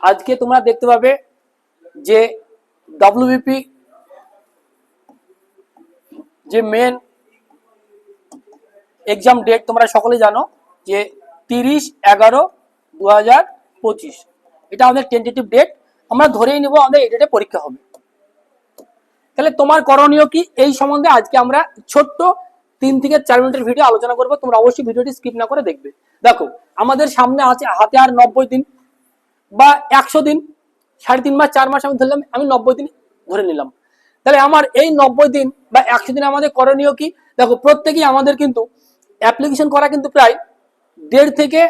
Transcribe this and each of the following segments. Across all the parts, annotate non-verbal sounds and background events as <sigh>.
আজকে তোমরা দেখতে পাবে যে ডব্লিউবিপি যে মেন এক্সাম ডেট তোমরা সকলে জানো যে তিরিশ এগারো দু এটা আমাদের টেন্টেটিভ ডেট আমরা ধরেই নেব আমাদের এই ডেটে পরীক্ষা হবে। তাহলে তোমার করণীয় কি? এই সম্বন্ধে আজকে আমরা ছোট্ট তিন থেকে চার মিনিটের ভিডিও আলোচনা করব। তোমরা অবশ্যই ভিডিওটি স্কিপ না করে দেখবে। দেখো, আমাদের সামনে আছে হাতে আর নব্বই দিন। বা একশো দিন, সাড়ে তিন মাস, চার মাস আমি ধরলাম, আমি নব্বই দিন ধরে নিলাম। তাহলে আমার এই নব্বই দিন বা একশো দিন আমাদের করণীয় কি? দেখো, প্রত্যেকেই আমাদের কিন্তু অ্যাপ্লিকেশন করা কিন্তু প্রায় দেড় থেকে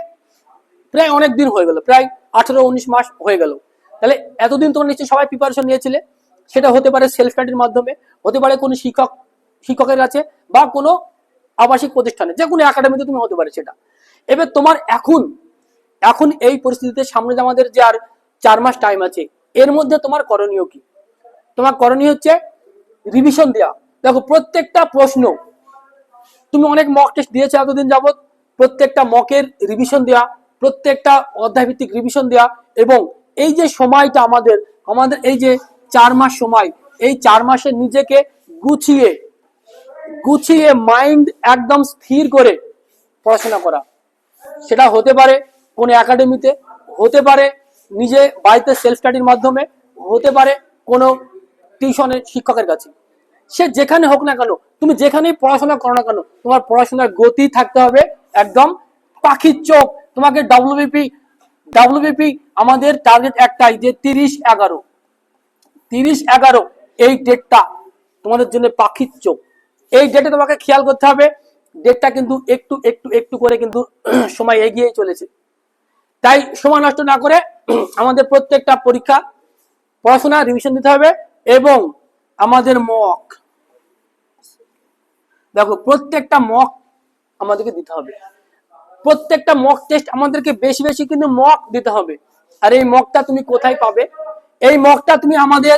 প্রায় অনেক দিন হয়ে গেল, প্রায় আঠেরো, উনিশ মাস হয়ে গেল। তাহলে এতদিন তোমরা নিশ্চয়ই সবাই প্রিপারেশন নিয়েছিলে। সেটা হতে পারে সেলফ স্টাডির মাধ্যমে, হতে পারে কোনো শিক্ষক, শিক্ষকের কাছে বা কোনো আবাসিক প্রতিষ্ঠানে, যে কোনো একাডেমিতে তুমি হতে পারে সেটা। এবার তোমার এখন এখন এই পরিস্থিতিতে সামনে আমাদের যে আর চার মাস টাইম আছে, এর মধ্যে তোমার করণীয় কি? তোমার করণীয় হচ্ছে রিভিশন দেওয়া দেখো, প্রত্যেকটা প্রশ্ন, তুমি অনেক মক টেস্ট দিয়েছ এতদিন যাবৎ, প্রত্যেকটা মকের রিভিশন দেওয়া প্রত্যেকটা অধ্যায়ভিত্তিক রিভিশন দেওয়া এবং এই যে সময়টা আমাদের আমাদের এই যে চার মাস সময়, এই চার মাসে নিজেকে গুছিয়ে গুছিয়ে মাইন্ড একদম স্থির করে পড়াশোনা করা। সেটা হতে পারে কোনো একাডেমিতে হতে পারে, নিজে বাড়িতে সেলফ স্টাডির মাধ্যমে হতে পারে কোনো টিউশনের শিক্ষকের কাছে। সে যেখানে হোক না কেন, তুমি যেখানেই পড়াশোনা করো না কেন, তোমার পড়াশোনার গতি থাকতে হবে একদম পাখির চোখ। তোমাকে ডাব্লিউবিপি ডাব্লিউবিপি আমাদের টার্গেট একটাই যে তিরিশ এগারো। তিরিশ এগারো, এই ডেটটা তোমাদের জন্য পাখির চোখ। এই ডেটে তোমাকে খেয়াল করতে হবে ডেটটা কিন্তু একটু একটু একটু করে কিন্তু <clears throat> সময় এগিয়ে চলেছে। তাই সময় নষ্ট না করে আমাদের প্রত্যেকটা পরীক্ষা, পড়াশোনা রিভিশন দিতে হবে এবং আমাদের মক দেখো প্রত্যেকটা মক আমাদেরকে দিতে হবে। প্রত্যেকটা মক টেস্ট আমাদেরকে বেশি বেশি কিন্তু মক দিতে হবে। আর এই মকটা তুমি কোথায় পাবে? এই মকটা তুমি আমাদের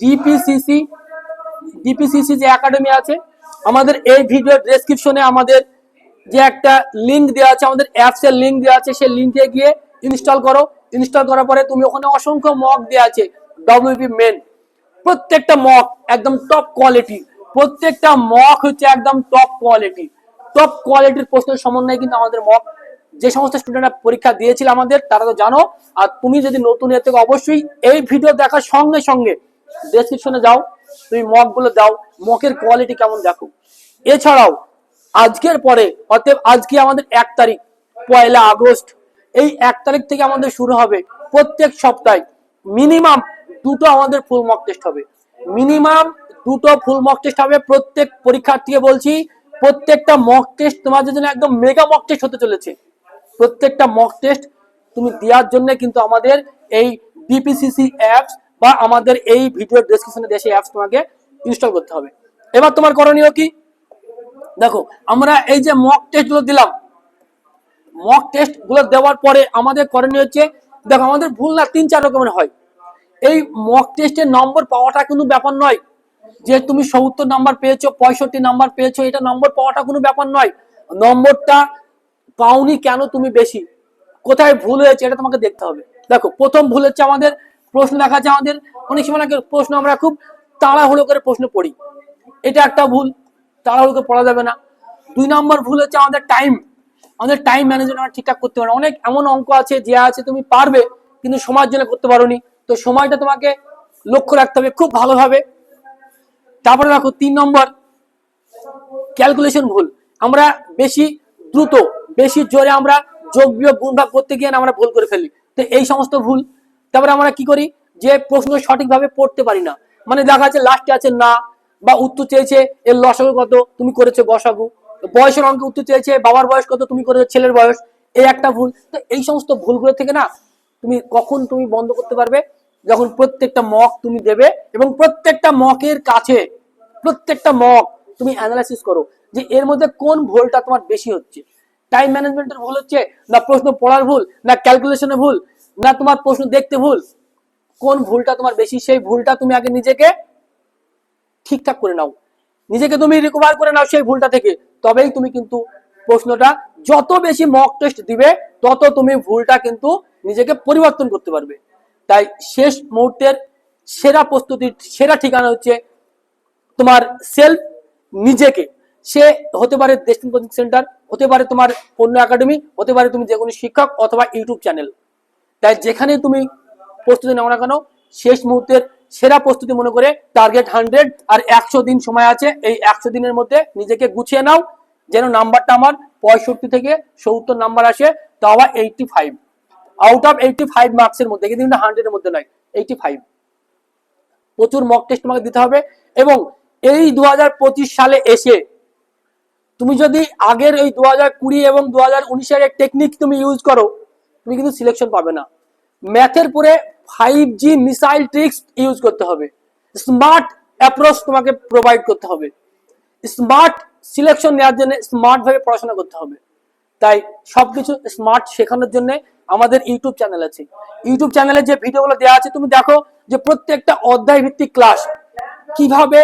ডিপিসিসি ডিপিসিসি যে একাডেমি আছে, আমাদের এই ভিডিও ডেসক্রিপশনে আমাদের যে একটা লিঙ্ক দেওয়া আছে, আমাদের অ্যাপস এর লিংক দেওয়া আছে, সেই লিঙ্কে গিয়ে ইনস্টল করো। ইনস্টল করার পরে তুমি ওখানে অসংখ্য মক দেওয়া আছে। ডব্লিউপি মেন প্রত্যেকটা মক একদম টপ কোয়ালিটি প্রত্যেকটা মক হচ্ছে একদম টপ কোয়ালিটি টপ কোয়ালিটির প্রশ্নের সমন্বয়ে কিন্তু আমাদের মক যে সমস্ত স্টুডেন্টরা পরীক্ষা দিয়েছিল আমাদের, তারা তো জানো। আর তুমি যদি নতুন এর থেকে অবশ্যই এই ভিডিও দেখার সঙ্গে সঙ্গে ডেসক্রিপশনে যাও। তুমি মকগুলো দাও। মকের কোয়ালিটি কেমন দেখো। এছাড়াও, আজকের পরে, অতএব আজকে আমাদের এক তারিখ, পয়লা আগস্ট। এই এক তারিখ থেকে আমাদের শুরু হবে প্রত্যেক সপ্তাহে। মিনিমাম দুটো আমাদের ফুল মক টেস্ট হবে। মিনিমাম দুটো ফুল মক টেস্ট হবে প্রত্যেক পরীক্ষার্থীকে বলছি। প্রত্যেকটা মক টেস্ট তোমাদের জন্য একদম মেগা মক টেস্ট হতে চলেছে। প্রত্যেকটা মক টেস্ট তুমি দেওয়ার জন্য কিন্তু আমাদের এই ডিপিসিসি অ্যাপস বা আমাদের এই ভিডিও ডেসক্রিপশনে দেশে অ্যাপস তোমাকে ইনস্টল করতে হবে। এবার তোমার করণীয় কি? দেখো, আমরা এই যে মক টেস্টগুলো দিলাম মক টেস্টগুলো দেওয়ার পরে আমাদের করণীয় হচ্ছে, দেখো আমাদের ভুল না, তিন চার রকমের হয়। এই মক টেস্টের নম্বর পাওয়াটা কিন্তু ব্যাপার নয়। যে তুমি সত্তর নাম্বার পেয়েছ, পঁয়ষট্টি নাম্বার পেয়েছ, এটা নম্বর পাওয়াটা কোনো ব্যাপার নয়। নম্বরটা পাওনি কেন তুমি বেশি? কোথায় ভুল হয়েছে এটা তোমাকে দেখতে হবে। দেখো, প্রথম ভুল হচ্ছে আমাদের, প্রশ্ন দেখা আছে আমাদের, অনেক সময় নাকি প্রশ্ন আমরা খুব তাড়াহুড়ো করে প্রশ্ন পড়ি। এটা একটা ভুল, তাড়াহুড়ো করে পড়া যাবে না। দুই নম্বর ভুল হচ্ছে আমাদের টাইম আমাদের টাইম ম্যানেজমেন্ট আমরা ঠিকঠাক করতে পারি। অনেক এমন অঙ্ক আছে, যে আছে তুমি পারবে, কিন্তু সময়ের জন্য করতে পারোনি। তো সময়টা তোমাকে লক্ষ্য রাখতে হবে খুব ভালোভাবে। তারপরে দেখো, তিন নম্বর ক্যালকুলেশন ভুল। আমরা বেশি দ্রুত, বেশি জোরে আমরা যোগ বিয়োগ গুণ ভাগ করতে গিয়ে আমরা ভুল করে ফেলি। তো এই সমস্ত ভুল। তারপরে আমরা কি করি? যে প্রশ্ন সঠিকভাবে পড়তে পারি না। মানে দেখা যাচ্ছে লাস্টে আছে না, বা উত্তর চেয়েছে, এর লসাগু কত, তুমি করেছ গসাগু বয়সের অঙ্কে উত্তর চেয়েছে, বাবার বয়স কত, তুমি করেছ ছেলের বয়স, এই একটা ভুল। তো এই সমস্ত ভুলগুলো থেকে না, তুমি কখন তুমি বন্ধ করতে পারবে? যখন প্রত্যেকটা মক তুমি দেবে এবং প্রত্যেকটা মকের কাছে, প্রত্যেকটা মক তুমি অ্যানালাইসিস করো যে এর মধ্যে কোন ভুলটা তোমার বেশি হচ্ছে। টাইম ম্যানেজমেন্টের ভুল হচ্ছে, না প্রশ্ন পড়ার ভুল, না ক্যালকুলেশনের ভুল, না তোমার প্রশ্ন দেখতে ভুল। কোন ভুলটা তোমার বেশি, সেই ভুলটা তুমি আগে নিজেকে ঠিকঠাক করে নাও। নিজেকে তুমি রিকভার করে নাও সেই ভুলটা থেকে। তবেই তুমি কিন্তু প্রশ্নটা যত বেশি মক টেস্ট দিবে, তত তুমি ভুলটা কিন্তু নিজেকে পরিবর্তন করতে পারবে। তাই শেষ মুহূর্তের সেরা প্রস্তুতির সেরা ঠিকানা হচ্ছে তোমার সেলফ নিজেকে। সে হতে পারে ডেস্টিন কোচিং সেন্টার হতে পারে তোমার অন্য একাডেমি হতে পারে তুমি যে কোনো শিক্ষক অথবা ইউটিউব চ্যানেল তাই যেখানে তুমি প্রস্তুতি নাও না কেন, শেষ মুহূর্তের সেরা প্রস্তুতি মনে করে টার্গেট হান্ড্রেড আর একশো দিন সময় আছে। এই একশো দিনের মধ্যে নিজেকে গুছিয়ে নাও। যেন নাম্বারটা আমার পঁয়ষট্টি থেকে সত্তর নাম্বার আসে তো আবার eighty five out of eighty five মার্কসের মধ্যে কিন্তু হান্ড্রেডের মধ্যে নয় এইটটি ফাইভ প্রচুর মক টেস্ট তোমাকে দিতে হবে এবং এই দু হাজার পঁচিশ সালে এসে তুমি যদি আগের এই দু হাজার কুড়ি এবং দু হাজার উনিশের টেকনিক তুমি ইউজ করো, তুমি কিন্তু সিলেকশন পাবে না। ম্যাথের পরে five G missile tricks use করতে হবে। স্মার্ট অ্যাপ্রোচ তোমাকে প্রোভাইড করতে হবে। স্মার্ট সিলেকশন নেওয়ার জন্য স্মার্টভাবে পড়াশোনা করতে হবে। তাই সবকিছু স্মার্ট শেখানোর জন্য আমাদের ইউটিউব চ্যানেল আছে। ইউটিউব চ্যানেলে যে ভিডিওগুলো দেওয়া আছে, তুমি দেখো যে প্রত্যেকটা অধ্যায় ভিত্তিক ক্লাস কীভাবে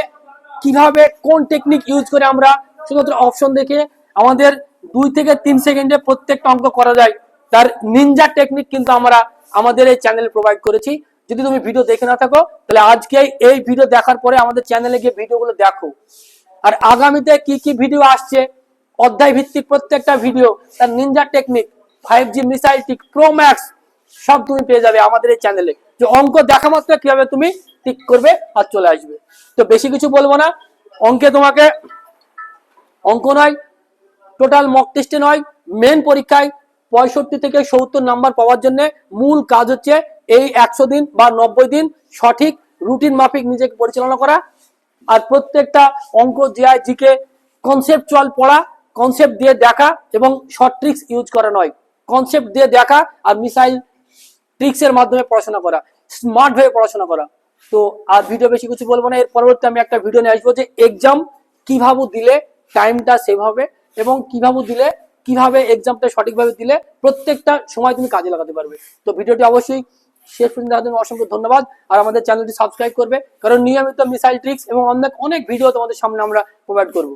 কীভাবে কোন টেকনিক ইউজ করে আমরা শুধুমাত্র অপশন দেখে আমাদের দুই থেকে তিন সেকেন্ডে প্রত্যেকটা অঙ্ক করা যায়। তার নিনজা টেকনিক কিন্তু আমরা আমাদের এই চ্যানেলে প্রোভাইড করেছি। যদি তুমি ভিডিও দেখে না থাকো, তাহলে আজকে এই ভিডিও দেখার পরে আমাদের চ্যানেলে গিয়ে ভিডিওগুলো দেখো। আর আগামীতে কি কি ভিডিও আসছে, অধ্যায় ভিত্তিক প্রত্যেকটা ভিডিও তার ninja technique five G missile trick pro max সব তুমি পেয়ে যাবে আমাদের এই চ্যানেলে যে অঙ্ক দেখা মাত্র কীভাবে তুমি টিক করবে আর চলে আসবে। তো বেশি কিছু বলব না। অঙ্কে তোমাকে অঙ্ক নয় টোটাল মক টেস্টে নয় মেন পরীক্ষায় পঁয়ষট্টি থেকে সত্তর নাম্বার পাওয়ার জন্য মূল কাজ হচ্ছে এই একশো দিন বা নব্বই দিন সঠিক রুটিন মাফিক নিজেকে পরিচালনা করা আর প্রত্যেকটা অঙ্ক জিআই জিকে কনসেপ্টুয়াল পড়া কনসেপ্ট দিয়ে দেখা এবং শর্ট ট্রিক্স ইউজ করা নয়। কনসেপ্ট দিয়ে দেখা আর মিসাইল ট্রিক্স এর মাধ্যমে পড়াশোনা করা স্মার্ট ভাবে পড়াশোনা করা। তো আর ভিডিও বেশি কিছু বলব না, এর পরবর্তী আমি একটা ভিডিও নিয়ে আসব যে এক্সাম কীভাবে দিলে টাইমটা সেভ হবে এবং কীভাবে দিলে কীভাবে এক্সামটা সঠিকভাবে দিলে প্রত্যেকটা সময় তুমি কাজে লাগাতে পারবে। তো ভিডিওটি অবশ্যই শেষ পর্যন্ত দেখার জন্য অসংখ্য ধন্যবাদ। আর আমাদের চ্যানেলটি সাবস্ক্রাইব করবে, কারণ নিয়মিত মিসাইল ট্রিক্স এবং অনেক অনেক ভিডিও তোমাদের সামনে আমরা প্রোভাইড করব।